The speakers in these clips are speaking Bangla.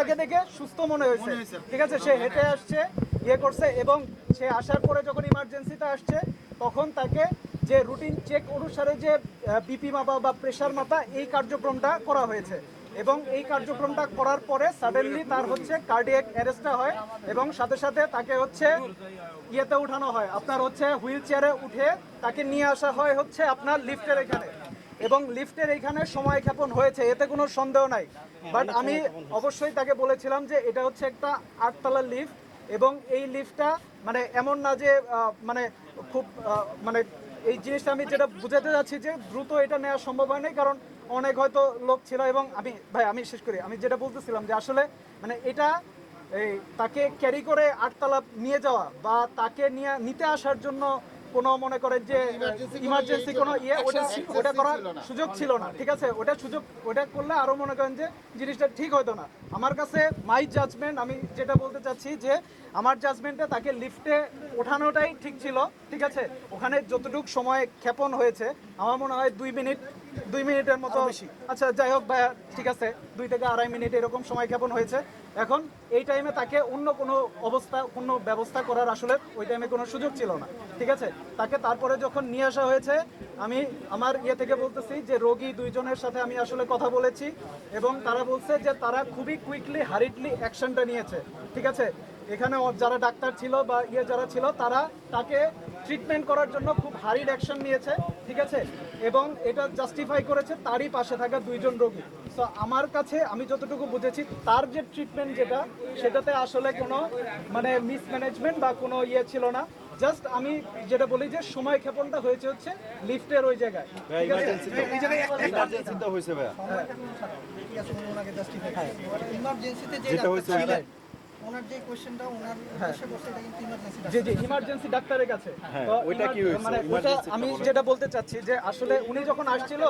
তাকে দেখে সুস্থ মনে হয়েছে। ঠিক আছে সে হেঁটে আসছে ইয়ে করছে এবং সে আসার পরে যখন ইমার্জেন্সিতে আসছে তখন তাকে যে রুটিন চেক অনুসারে যে বিপি মাপা বা প্রেশার মাপা এই কার্যক্রমটা করা হয়েছে। এবং এই কার্যক্রমটা করার পরে সাডেনলি তার হচ্ছে কার্ডিয়াক অ্যারেস্টটা হয় এবং সাথে সাথে তাকে হচ্ছে ইয়েতে উঠানো হয়। আপনার হচ্ছে হুইল চেয়ারে উঠে তাকে নিয়ে আসা হয় হচ্ছে আপনার লিফটের এখানে। এবং লিফটের এইখানে সময় ক্ষেপণ হয়েছে, এতে কোনো সন্দেহ নাই। বাট আমি অবশ্যই তাকে বলেছিলাম যে এটা হচ্ছে একটা আটতলার লিফট এবং এই লিফটটা মানে এমন না যে মানে খুব মানে এই জিনিসটা আমি যেটা বুঝাতে যাচ্ছি যে দ্রুত এটা নেওয়া সম্ভব হয় নাই, কারণ অনেক হয়তো লোক ছিল এবং আমি, ভাই, আমি শেষ করি। আমি যেটা বলতেছিলাম যে আসলে মানে এটা এই তাকে ক্যারি করে আটতলা নিয়ে যাওয়া বা তাকে নিয়ে, নিতে আসার জন্য কোনো মনে করেন যে ইমার্জেন্সি কোনো ইয়ে ওটা ওটা করার সুযোগ ছিল না ঠিক আছে? ওটা সুযোগ ওটা করলে আরও মনে করেন যে জিনিসটা ঠিক হতো না। আমার কাছে মাই জাজমেন্ট আমি যেটা বলতে চাচ্ছি যে আমার জাজমেন্টে তাকে লিফটে ওঠানোটাই ঠিক ছিল ঠিক আছে? ওখানে যতটুকু সময় ক্ষেপণ হয়েছে আমার মনে হয় দুই মিনিট দুই মিনিটের মতো আচ্ছা যাই হোক ভাইয়া ঠিক আছে। দুই থেকে আড়াই মিনিট এরকম সময় ক্ষেপণ হয়েছে। এখন এই টাইমে তাকে অন্য কোনো অবস্থা কোনো ব্যবস্থা করার আসলে ওই টাইমে কোনো সুযোগ ছিল না। ঠিক আছে? তাকে তারপরে যখন নিয়ে আসা হয়েছে আমি আমার ইয়ে থেকে বলতেছি যে রোগী দুইজনের সাথে আমি আসলে কথা বলেছি এবং তারা বলছে যে তারা খুবই কুইকলি হারিডলি অ্যাকশনটা নিয়েছে। ঠিক আছে? এখানে যারা ডাক্তার ছিল বা ইয়ে যারা ছিল তারা তাকে ট্রিটমেন্ট করার জন্য খুব হারিড অ্যাকশন নিয়েছে। ঠিক আছে? এবং এটা জাস্টিফাই করেছে তারই পাশে থাকা দুইজন রোগী। সো আমার কাছে আমি যতটুকু বুঝেছি তার যে ট্রিটমেন্ট যেটা সেটাতে আসলে কোনো মানে মিসম্যানেজমেন্ট বা কোনো ইয়ে ছিল না। জাস্ট আমি যেটা বলি যে সময় ক্ষেপণটা হয়েছে হচ্ছে লিফটের ওই জায়গায়। ইমার্জেন্সিতে যেটা হয়েছে ওনার যে কোশ্চেনটা ওনার উদ্দেশ্যে করছে এটা কিন্তু ইমার্জেন্সি জি জি ইমার্জেন্সি ডাক্তারের কাছে। হ্যাঁ, তো ওইটা কি হয়েছে? মানে ওইটা আমি যেটা বলতে চাচ্ছি যে আসলে উনি যখন আসছিল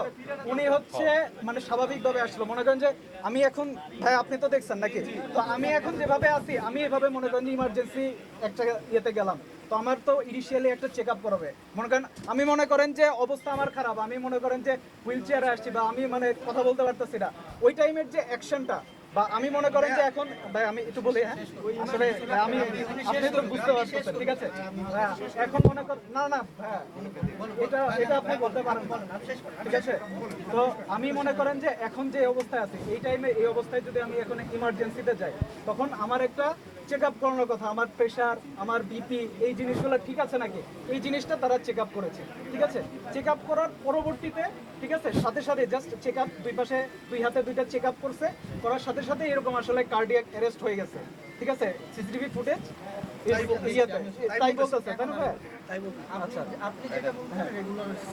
উনি হচ্ছে মানে স্বাভাবিকভাবে আসলো মনে করেন যে আমি এখন ভাই আপনি তো দেখছেন নাকি? তো আমি এখন যেভাবে আছি আমি এভাবে মনে করেন যে ইমার্জেন্সি একটা ইয়েতে গেলাম। তো আমার তো ইনিশিয়ালি একটা চেক আপ করাবে। মনে করেন আমি মনে করেন যে অবস্থা আমার খারাপ। আমি মনে করেন যে হুইল চেয়ারে আসছি বা আমি মানে কথা বলতে পারতেছি না। ওই টাইমের যে অ্যাকশনটা বা আমি মনে করেন যে এখন, ভাই, আমি একটু বলি হ্যাঁ? আসলে আমি আপনি তো বুঝতে পারছেন ঠিক আছে? এখন মনে কর না না, এটা এটা আপনি বলতে পারেন ঠিক আছে? তো আমি মনে করেন যে এখন যে অবস্থায় আছি, এই টাইমে এই অবস্থায় যদি আমি এখন ইমার্জেন্সিতে যাই, তখন আমার একটা চেক আপ করানোর কথা আমার প্রেশার আমার বিপি এই জিনিসগুলো ঠিক আছে নাকি? এই জিনিসটা তারা চেক আপ করেছে ঠিক আছে? চেক আপ করার পরবর্তীতে ঠিক আছে? সাথে সাথে জাস্ট চেক আপ দুই পাশে দুই হাতে দুইটা চেক আপ করছে করার সাথে সাথে এরকম আসলে কার্ডিয়াক অ্যারেস্ট হয়ে গেছে ঠিক আছে? সিসিটিভি ফুটেজ তাই বলতেছে তাই না বলতে আপনি যেটা বলছেন রেগুলার